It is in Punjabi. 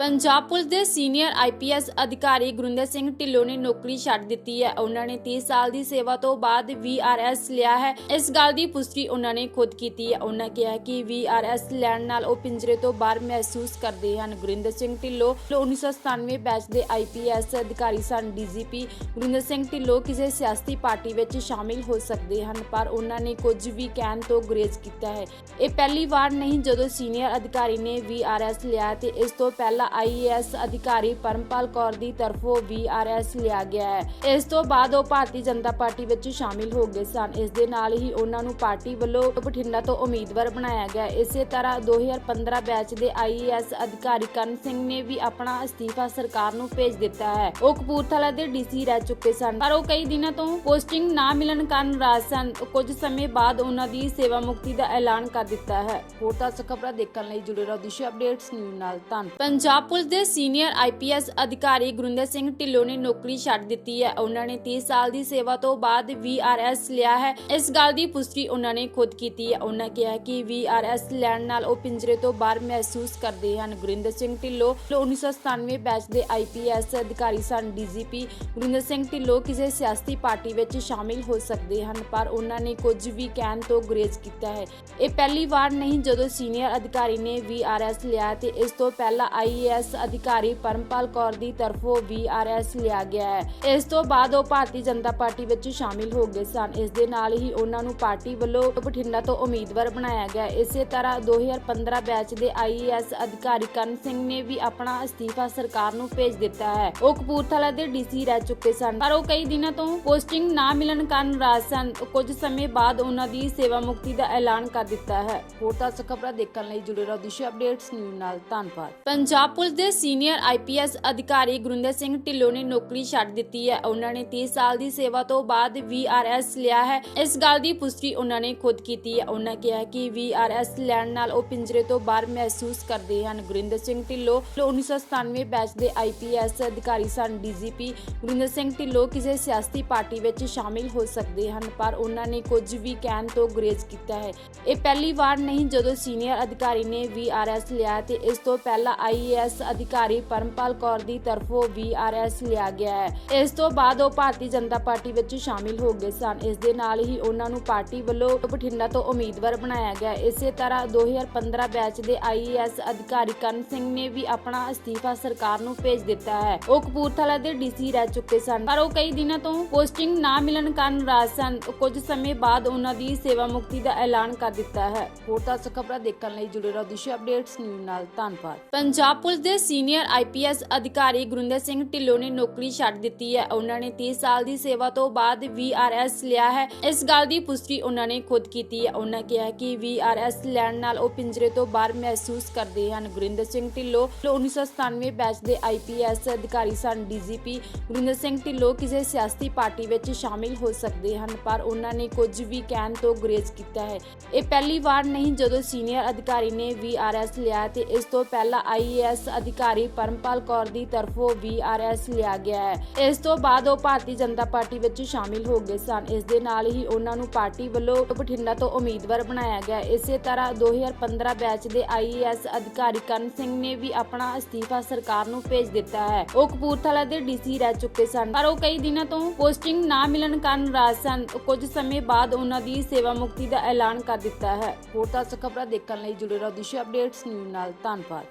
ਪੰਜਾਬ ਪੁਲਿਸ ਦੇ ਸੀਨੀਅਰ ਆਈਪੀਐਸ ਅਧਿਕਾਰੀ ਗੁਰਿੰਦਰ ਸਿੰਘ ਢਿੱਲੋਂ ਨੇ ਨੌਕਰੀ ਛੱਡ ਦਿੱਤੀ ਹੈ। ਉਹਨਾਂ ਨੇ 30 ਸਾਲ ਦੀ ਸੇਵਾ ਤੋਂ ਬਾਅਦ ਵੀਆਰਐਸ ਲਿਆ ਹੈ। ਇਸ ਗੱਲ ਦੀ ਪੁਸ਼ਟੀ ਉਹਨਾਂ ਨੇ ਖੁਦ ਕੀਤੀ ਹੈ। ਉਹਨਾਂ ਕਿਹਾ ਕਿ ਵੀਆਰਐਸ ਲੈਣ ਨਾਲ ਉਹ ਪਿੰਜਰੇ ਤੋਂ ਬਾਹਰ ਮਹਿਸੂਸ ਕਰਦੇ ਹਨ। ਗੁਰਿੰਦਰ ਸਿੰਘ ਢਿੱਲੋਂ 1997 ਬੈਚ ਦੇ ਆਈਪੀਐਸ ਅਧਿਕਾਰੀ ਸਨ। ਡੀਜੀਪੀ ਗੁਰਿੰਦਰ ਸਿੰਘ ਢਿੱਲੋਂ ਕਿਸੇ ਸਿਆਸੀ ਪਾਰਟੀ ਵਿੱਚ ਸ਼ਾਮਿਲ ਹੋ ਸਕਦੇ ਹਨ, ਪਰ ਉਹਨਾਂ ਨੇ ਕੁਝ ਵੀ ਕਹਿਣ ਤੋਂ ਗੁਰੇਜ਼ ਕੀਤਾ ਹੈ। ਇਹ ਪਹਿਲੀ ਵਾਰ ਨਹੀਂ ਜਦੋਂ ਸੀਨੀਅਰ ਅਧਿਕਾਰੀ ਨੇ ਵੀਆਰਐਸ ਲਿਆ ਤੇ ਇਸ ਤੋਂ ਪਹਿਲਾਂ ਆਈਏਐਸ ਅਧਿਕਾਰੀ ਪਰਮਪਾਲ ਕੌਰ ਦੀ ਤਰਫੋਂ ਵੀਆਰਐਸ ਲਿਆ ਗਿਆ ਹੈ। ਇਸ ਤੋਂ ਬਾਅਦ ਉਹ ਭਾਰਤੀ ਜਨਤਾ ਪਾਰਟੀ ਵਿੱਚ ਸ਼ਾਮਿਲ ਹੋ ਗਏ ਸਨ। ਇਸ ਦੇ ਨਾਲ ਹੀ ਉਹਨਾਂ ਨੂੰ ਪਾਰਟੀ ਵੱਲੋਂ ਬਠਿੰਡਾ ਤੋਂ ਉਮੀਦਵਾਰ ਬਣਾਇਆ ਗਿਆ। ਇਸੇ ਤਰ੍ਹਾਂ 2015 ਬੈਚ ਦੇ ਆਈਏਐਸ ਅਧਿਕਾਰੀ ਕਰਨ ਸਿੰਘ ਨੇ ਵੀ ਆਪਣਾ ਅਸਤੀਫਾ ਸਰਕਾਰ ਨੂੰ ਭੇਜ ਦਿੱਤਾ ਹੈ। ਉਹ ਕਪੂਰਥਲਾ ਦੇ ਡੀਸੀ ਰਹਿ ਚੁੱਕੇ ਸਨ। ਪਰ ਉਹ ਕਈ ਦਿਨਾਂ ਤੋਂ ਪੋਸਟਿੰਗ ਨਾ ਮਿਲਣ ਕਾਰਨ ਨਾਰਾਜ਼ ਸਨ। ਕੁਝ ਸਮੇਂ ਬਾਅਦ ਉਹਨਾਂ ਦੀ ਸੇਵਾ ਮੁਕਤੀ ਦਾ ਐਲਾਨ ਕਰ ਦਿੱਤਾ ਹੈ। ਹੋਰ ਤਾਂ ਖਬਰਾਂ ਦੇਖਣ ਲਈ ਜੁੜੇ ਰਹੋ ਦਿਸ਼ਾ ਅਪਡੇਟਸ ਨਿਊਜ਼ ਨਾਲ। ਧੰਨਵਾਦ। ਪੰਜਾਬ ਪੁਲਿਸ ਦੇ ਸੀਨੀਅਰ ਆਈਪੀਐਸ ਅਧਿਕਾਰੀ ਗੁਰਿੰਦਰ ਸਿੰਘ ਢਿੱਲੋਂ ਨੇ ਨੌਕਰੀ ਛੱਡ ਦਿੱਤੀ ਹੈ। ਉਹਨਾਂ ਨੇ 30 ਸਾਲ ਦੀ ਸੇਵਾ ਤੋਂ ਬਾਅਦ ਵੀਆਰਐਸ ਲਿਆ ਹੈ। ਇਸ ਗੱਲ ਦੀ ਪੁਸ਼ਟੀ ਉਹਨਾਂ ਨੇ ਖੁਦ ਕੀਤੀ ਹੈ। ਉਹਨਾਂ ਕਿਹਾ ਕਿ ਵੀਆਰਐਸ ਲੈਣ ਨਾਲ ਉਹ ਪਿੰਜਰੇ ਤੋਂ ਬਾਹਰ ਮਹਿਸੂਸ ਕਰਦੇ ਹਨ। ਗੁਰਿੰਦਰ ਸਿੰਘ ਢਿੱਲੋਂ 1997 ਬੈਚ ਦੇ ਆਈਪੀਐਸ ਅਧਿਕਾਰੀ ਸਨ। ਡੀਜੀਪੀ ਗੁਰਿੰਦਰ ਸਿੰਘ ਢਿੱਲੋਂ ਕਿਸੇ ਸਿਆਸੀ ਪਾਰਟੀ ਵਿੱਚ ਸ਼ਾਮਿਲ ਹੋ ਸਕਦੇ ਹਨ, ਪਰ ਉਹਨਾਂ ਨੇ ਕੁਝ ਵੀ ਕਹਿਣ ਤੋਂ ਗੁਰੇਜ਼ ਕੀਤਾ ਹੈ। ਇਹ ਪਹਿਲੀ ਵਾਰ ਨਹੀਂ, ਜਦੋਂ ਸੀਨੀਅਰ ਅਧਿਕਾਰੀ ਨੇ ਵੀਆਰਐਸ ਲਿਆ ਤੇ ਇਸ ਤੋਂ ਪਹਿਲਾਂ ਆਈ ਆਈਏਐਸ ਅਧਿਕਾਰੀ ਪਰਮਪਾਲ ਕੌਰ ਦੀ ਤਰਫੋਂ ਵੀਆਰਐਸ ਲਿਆ ਗਿਆ ਹੈ। ਇਸ ਤੋਂ ਬਾਅਦ ਉਹ ਭਾਰਤੀ ਜਨਤਾ ਪਾਰਟੀ ਵਿੱਚ ਸ਼ਾਮਿਲ ਹੋ ਗਏ ਸਨ। ਇਸ ਦੇ ਨਾਲ ਹੀ ਉਹਨਾਂ ਨੂੰ ਪਾਰਟੀ ਵੱਲੋਂ ਬਠਿੰਡਾ ਤੋਂ ਉਮੀਦਵਾਰ ਬਣਾਇਆ ਗਿਆ। ਇਸੇ ਤਰ੍ਹਾਂ 2015 ਬੈਚ ਦੇ ਆਈਏਐਸ ਅਧਿਕਾਰੀ ਕਰਨ ਸਿੰਘ ਨੇ ਵੀ ਆਪਣਾ ਅਸਤੀਫਾ ਸਰਕਾਰ ਨੂੰ ਭੇਜ ਦਿੱਤਾ ਹੈ। ਉਹ ਕਪੂਰਥਲਾ ਦੇ ਡੀਸੀ ਰਹਿ ਚੁੱਕੇ ਸਨ। ਪਰ ਉਹ ਕਈ ਦਿਨਾਂ ਤੋਂ ਪੋਸਟਿੰਗ ਨਾ ਮਿਲਣ ਕਾਰਨ ਨਾਰਾਜ਼ ਸਨ। ਕੁਝ ਸਮੇਂ ਬਾਅਦ ਉਹਨਾਂ ਦੀ ਸੇਵਾ ਮੁਕਤੀ ਦਾ ਐਲਾਨ ਕਰ ਦਿੱਤਾ ਹੈ। ਹੋਰ ਤਾਂ ਖਬਰਾਂ ਦੇਖਣ ਲਈ ਜੁੜੇ ਰਹੋ ਦਿਸ਼ਾ ਅਪਡੇਟਸ ਨਿਊਜ਼ ਨਾਲ ਧੰਨਵਾਦ। ਪੰਜਾਬ ਪੁਲਿਸ ਦੇ ਸੀਨੀਅਰ ਆਈਪੀਐਸ ਅਧਿਕਾਰੀ ਗੁਰਿੰਦਰ ਸਿੰਘ ਢਿੱਲੋਂ ਨੇ ਨੌਕਰੀ ਛੱਡ ਦਿੱਤੀ ਹੈ। ਉਹਨਾਂ ਨੇ 30 ਸਾਲ ਦੀ ਸੇਵਾ ਤੋਂ ਬਾਅਦ ਵੀਆਰਐਸ ਲਿਆ ਹੈ। ਇਸ ਗੱਲ ਦੀ ਪੁਸ਼ਟੀ ਉਹਨਾਂ ਨੇ ਖੁਦ ਕੀਤੀ ਹੈ। ਉਹਨਾਂ ਕਿਹਾ ਕਿ ਵੀਆਰਐਸ ਲੈਣ ਨਾਲ ਉਹ ਪਿੰਜਰੇ ਤੋਂ ਬਾਹਰ ਮਹਿਸੂਸ ਕਰਦੇ ਹਨ। ਗੁਰਿੰਦਰ ਸਿੰਘ ਢਿੱਲੋਂ 1997 ਬੈਚ ਦੇ ਆਈਪੀਐਸ ਅਧਿਕਾਰੀ ਸਨ। ਡੀਜੀਪੀ ਗੁਰਿੰਦਰ ਸਿੰਘ ਢਿੱਲੋਂ ਕਿਸੇ ਸਿਆਸੀ ਪਾਰਟੀ ਵਿੱਚ ਸ਼ਾਮਿਲ ਹੋ ਸਕਦੇ ਹਨ, ਪਰ ਉਹਨਾਂ ਨੇ ਕੁਝ ਵੀ ਕਹਿਣ ਤੋਂ ਗੁਰੇਜ਼ ਕੀਤਾ ਹੈ। ਇਹ ਪਹਿਲੀ ਵਾਰ ਨਹੀਂ, ਜਦੋਂ ਸੀਨੀਅਰ ਅਧਿਕਾਰੀ ਨੇ ਵੀਆਰਐਸ ਲਿਆ ਤੇ ਇਸ ਤੋਂ ਪਹਿਲਾਂ ਆਈਏਐਸ ਅਧਿਕਾਰੀ ਪਰਮਪਾਲ ਕੌਰ ਦੀ ਤਰਫੋਂ ਵੀਆਰਐਸ ਲਿਆ ਗਿਆ ਹੈ। ਇਸ ਤੋਂ ਬਾਅਦ ਉਹ ਭਾਰਤੀ ਜਨਤਾ ਪਾਰਟੀ ਵਿੱਚ ਸ਼ਾਮਿਲ ਹੋ ਗਏ ਸਨ। ਇਸ ਦੇ ਨਾਲ ਹੀ ਉਹਨਾਂ ਨੂੰ ਪਾਰਟੀ ਵੱਲੋਂ ਬਠਿੰਡਾ ਤੋਂ ਉਮੀਦਵਾਰ ਬਣਾਇਆ ਗਿਆ। ਇਸੇ ਤਰ੍ਹਾਂ 2015 ਬੈਚ ਦੇ ਆਈਏਐਸ ਅਧਿਕਾਰੀ ਕਰਨ ਸਿੰਘ ਨੇ ਵੀ ਆਪਣਾ ਅਸਤੀਫਾ ਸਰਕਾਰ ਨੂੰ ਭੇਜ ਦਿੱਤਾ ਹੈ। ਉਹ ਕਪੂਰਥਲਾ ਦੇ ਡੀਸੀ ਰਹਿ ਚੁੱਕੇ ਸਨ। ਪਰ ਉਹ ਕਈ ਦਿਨਾਂ ਤੋਂ ਪੋਸਟਿੰਗ ਨਾ ਮਿਲਣ ਕਾਰਨ ਨਾਰਾਜ਼ ਸਨ। ਕੁਝ ਸਮੇਂ ਬਾਅਦ ਉਹਨਾਂ ਦੀ ਸੇਵਾ ਮੁਕਤੀ ਦਾ ਐਲਾਨ ਕਰ ਦਿੱਤਾ ਹੈ। ਹੋਰ ਤਾਂ ਖਬਰਾਂ ਦੇਖਣ ਲਈ ਜੁੜੇ ਰਹੋ ਦਿਸ਼ਾ ਅਪਡੇਟਸ ਨਿਊਜ਼ ਨਾਲ। ਧੰਨਵਾਦ। ਪੰਜਾਬ ਪੁਲਿਸ ਦੇ ਸੀਨੀਅਰ ਆਈਪੀਐਸ ਅਧਿਕਾਰੀ ਗੁਰਿੰਦਰ ਸਿੰਘ ਢਿੱਲੋਂ ਨੇ ਨੌਕਰੀ ਛੱਡ ਦਿੱਤੀ ਹੈ। ਉਹਨਾਂ ਨੇ 30 ਸਾਲ ਦੀ ਸੇਵਾ ਤੋਂ ਬਾਅਦ ਵੀਆਰਐਸ ਲਿਆ ਹੈ। ਇਸ ਗੱਲ ਦੀ ਪੁਸ਼ਟੀ ਉਹਨਾਂ ਨੇ ਖੁਦ ਕੀਤੀ ਹੈ। ਉਹਨਾਂ ਕਿਹਾ ਕਿ ਵੀਆਰਐਸ ਲੈਣ ਨਾਲ ਉਹ ਪਿੰਜਰੇ ਤੋਂ ਬਾਹਰ ਮਹਿਸੂਸ ਕਰਦੇ ਹਨ। ਗੁਰਿੰਦਰ ਸਿੰਘ ਢਿੱਲੋਂ 1997 ਬੈਚ ਦੇ ਆਈਪੀਐਸ ਅਧਿਕਾਰੀ ਸਨ। ਡੀਜੀਪੀ ਗੁਰਿੰਦਰ ਸਿੰਘ ਢਿੱਲੋਂ ਕਿਸੇ ਸਿਆਸੀ ਪਾਰਟੀ ਵਿੱਚ ਸ਼ਾਮਿਲ ਹੋ ਸਕਦੇ ਹਨ, ਪਰ ਉਹਨਾਂ ਨੇ ਕੁਝ ਵੀ ਕਹਿਣ ਤੋਂ ਗੁਰੇਜ਼ ਕੀਤਾ ਹੈ। ਇਹ ਪਹਿਲੀ ਵਾਰ ਨਹੀਂ, ਜਦੋਂ ਸੀਨੀਅਰ ਅਧਿਕਾਰੀ ਨੇ ਵੀਆਰਐਸ ਲਿਆ ਤੇ ਇਸ ਤੋਂ ਪਹਿਲਾਂ ਆਈਏਐਸ ਅਧਿਕਾਰੀ ਪਰਮਪਾਲ ਕੌਰ ਦੀ ਤਰਫੋਂ ਵੀਆਰਐਸ ਲਿਆ ਗਿਆ ਹੈ। ਇਸ ਤੋਂ ਬਾਅਦ ਉਹ ਭਾਰਤੀ ਜਨਤਾ ਪਾਰਟੀ ਵਿੱਚ ਸ਼ਾਮਿਲ ਹੋ ਗਏ ਸਨ। ਇਸ ਦੇ ਨਾਲ ਹੀ ਉਹਨਾਂ ਨੂੰ ਪਾਰਟੀ ਵੱਲੋਂ ਬਠਿੰਡਾ ਤੋਂ ਉਮੀਦਵਾਰ ਬਣਾਇਆ ਗਿਆ। ਇਸੇ ਤਰ੍ਹਾਂ 2015 ਬੈਚ ਦੇ ਆਈਏਐਸ ਅਧਿਕਾਰੀ ਕਰਨ ਸਿੰਘ ਨੇ ਵੀ ਆਪਣਾ ਅਸਤੀਫਾ ਸਰਕਾਰ ਨੂੰ ਭੇਜ ਦਿੱਤਾ ਹੈ। ਉਹ ਕਪੂਰਥਲਾ ਦੇ ਡੀਸੀ ਰਹਿ ਚੁੱਕੇ ਸਨ। ਪਰ ਉਹ ਕਈ ਦਿਨਾਂ ਤੋਂ ਪੋਸਟਿੰਗ ਨਾ ਮਿਲਣ ਕਾਰਨ ਨਾਰਾਜ਼ ਸਨ। ਕੁਝ ਸਮੇਂ ਬਾਅਦ ਉਹਨਾਂ ਦੀ ਸੇਵਾ ਮੁਕਤੀ ਦਾ ਐਲਾਨ ਕਰ ਦਿੱਤਾ ਹੈ। ਹੋਰ ਤਾਂ ਖਬਰਾਂ ਦੇਖਣ ਲਈ ਜੁੜੇ ਰਹੋ ਦਿਸ਼ਾ ਅਪਡੇਟਸ ਨਿਊਜ਼ ਨਾਲ। ਧੰਨਵਾਦ।